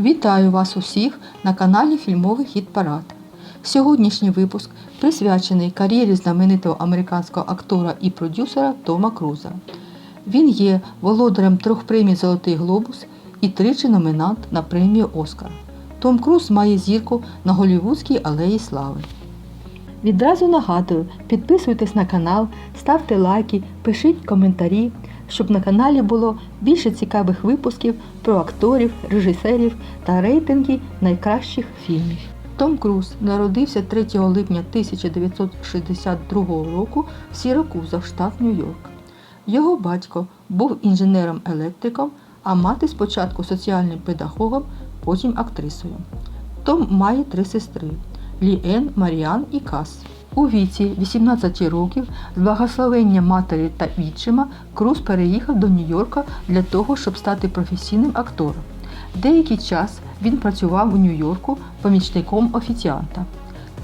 Вітаю вас усіх на каналі Фільмовий хіт Парад. Сьогоднішній випуск присвячений кар'єрі знаменитого американського актора і продюсера Тома Круза. Він є володарем трьох премій Золотий Глобус і тричі номінант на премію Оскар. Том Круз має зірку на Голлівудській алеї слави. Відразу нагадую, підписуйтесь на канал, ставте лайки, пишіть коментарі, щоб на каналі було більше цікавих випусків про акторів, режисерів та рейтинги найкращих фільмів. Том Круз народився 3 липня 1962 року в Сіракузах, штат Нью-Йорк. Його батько був інженером-електриком, а мати спочатку соціальним педагогом, потім актрисою. Том має три сестри Ліен, Маріан і Кас. У віці 18 років з благословення матері та відчима Круз переїхав до Нью-Йорка для того, щоб стати професійним актором. Деякий час він працював у Нью-Йорку помічником офіціанта.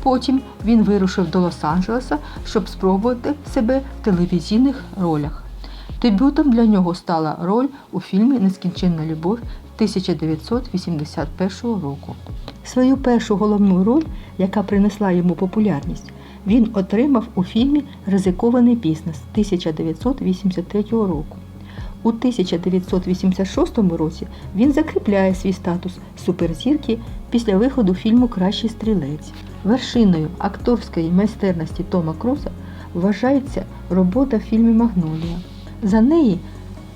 Потім він вирушив до Лос-Анджелеса, щоб спробувати себе в телевізійних ролях. Дебютом для нього стала роль у фільмі Нескінченна любов 1981 року. Свою першу головну роль, яка принесла йому популярність, він отримав у фільмі Ризикований бізнес 1983 року. У 1986 році він закріпляє свій статус суперзірки після виходу фільму Кращий стрілець. Вершиною акторської майстерності Тома Круза вважається робота в фільмі Магнолія. За неї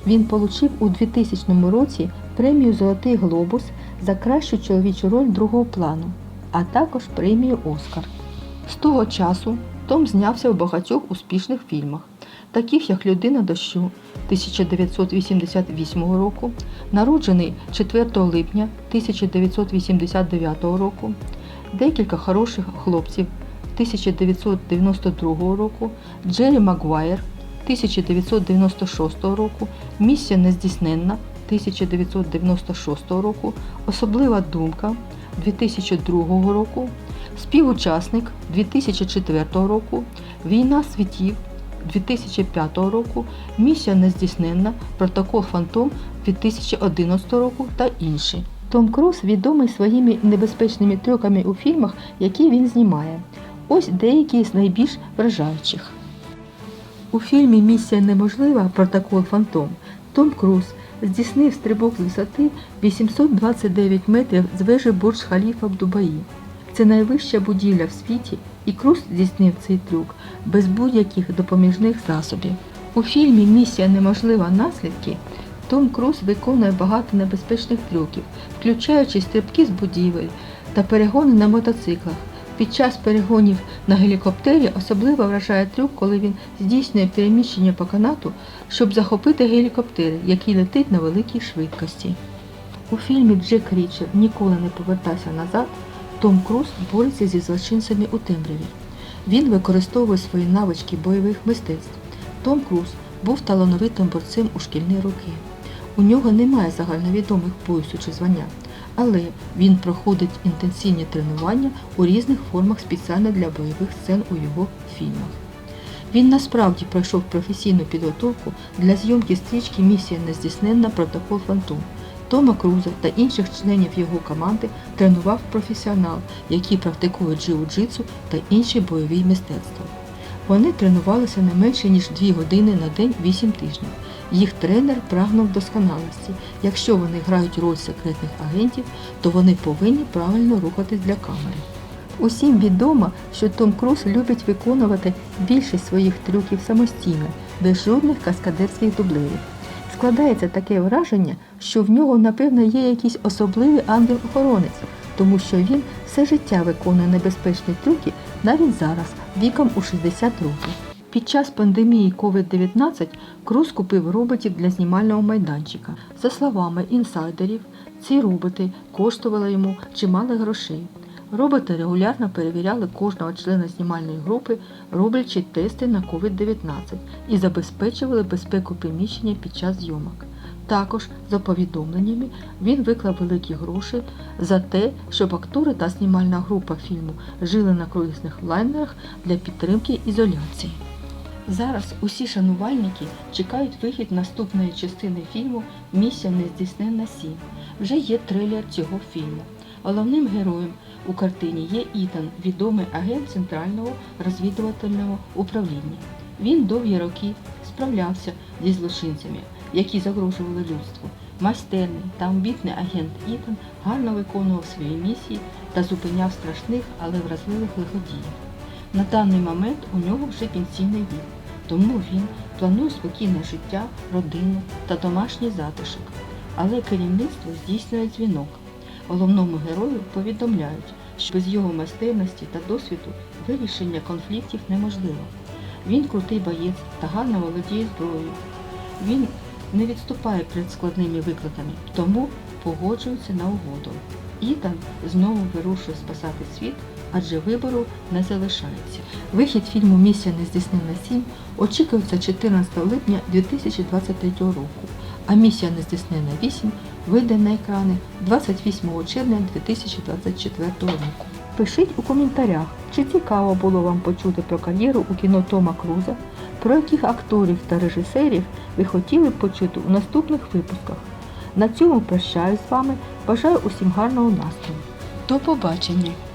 він отримав у 2000 році премію Золотий Глобус за кращу чоловічу роль другого плану, а також премію Оскар. З того часу Том знявся в багатьох успішних фільмах, таких як Людина дощу 1988 року, народжений 4 липня 1989 року, Декілька хороших хлопців 1992 року, Джері Магуайр 1996 року, Місія нездійсненна 1996 року, Особлива думка 2002 року, Співучасник 2004 року, Війна світів 2005 року, Місія нездійсненна, Протокол Фантом 2011 року та інші. Том Круз відомий своїми небезпечними трюками у фільмах, які він знімає. Ось деякі з найбільш вражаючих. У фільмі Місія неможлива Протокол Фантом Том Круз здійснив стрибок з висоти 829 метрів з вежі Бурдж Халіфа в Дубаї. Це найвища будівля в світі, і Круз здійснив цей трюк без будь-яких допоміжних засобів. У фільмі Місія неможлива наслідки Том Круз виконує багато небезпечних трюків, включаючи стрибки з будівель та перегони на мотоциклах. Під час перегонів на гелікоптері особливо вражає трюк, коли він здійснює переміщення по канату, щоб захопити гелікоптер, який летить на великій швидкості. У фільмі Джек Річер Ніколи не повертайся назад. Том Круз бореться зі злочинцями у темряві. Він використовує свої навички бойових мистецтв. Том Круз був талановитим борцем у шкільні роки. У нього немає загальновідомих поясу чи звання, але він проходить інтенсивні тренування у різних формах спеціально для бойових сцен у його фільмах. Він насправді пройшов професійну підготовку для зйомки стрічки Місія нездійсненна Протокол Фантом. Тома Круза та інших членів його команди тренував професіонал, які практикують джиу-джитсу та інші бойові мистецтва. Вони тренувалися не менше ніж 2 години на день 8 тижнів. Їх тренер прагнув досконалості. Якщо вони грають роль секретних агентів, то вони повинні правильно рухатись для камери. Усім відомо, що Том Круз любить виконувати більшість своїх трюків самостійно, без жодних каскадерських дублерів. Складається таке враження, що в нього, напевно, є якийсь особливий ангел-охоронець, тому що він все життя виконує небезпечні трюки навіть зараз, віком у 60 років. Під час пандемії COVID-19 Круз купив роботів для знімального майданчика. За словами інсайдерів, ці роботи коштували йому чимало грошей. Роботи регулярно перевіряли кожного члена знімальної групи, роблячи тести на COVID-19 і забезпечували безпеку приміщення під час зйомок. Також, за повідомленнями, він виклав великі гроші за те, щоб актори та знімальна група фільму жили на круїзних лайнерах для підтримки ізоляції. Зараз усі шанувальники чекають вихід наступної частини фільму Місія нездійсненна 7. вже є трейлер цього фільму. Головним героєм у картині є Ітан, відомий агент Центрального розвідувального управління. Він довгі роки справлявся зі злочинцями, які загрожували людству. Майстерний та амбітний агент Ітан гарно виконував свої місії та зупиняв страшних, але вразливих лиходіїв. На даний момент у нього вже пенсійний вік, тому він планує спокійне життя, родину та домашній затишок. Але керівництво здійснює дзвінок. Головному герою повідомляють, що без його майстерності та досвіду вирішення конфліктів неможливо. Він крутий боєць та гарно володіє зброєю. Він не відступає перед складними викликами, тому погоджується на угоду. Ітан знову вирушує спасати світ, адже вибору не залишається. Вихід фільму Місія нездійсненна 7 очікується 14 липня 2023 року, а місія нездійсненна 8 вийде на екрани 28 червня 2024 року. Пишіть у коментарях, чи цікаво було вам почути про кар'єру у кіно Тома Круза, про яких акторів та режисерів ви хотіли б почути у наступних випусках. На цьому прощаюсь з вами. Бажаю усім гарного настрою. До побачення!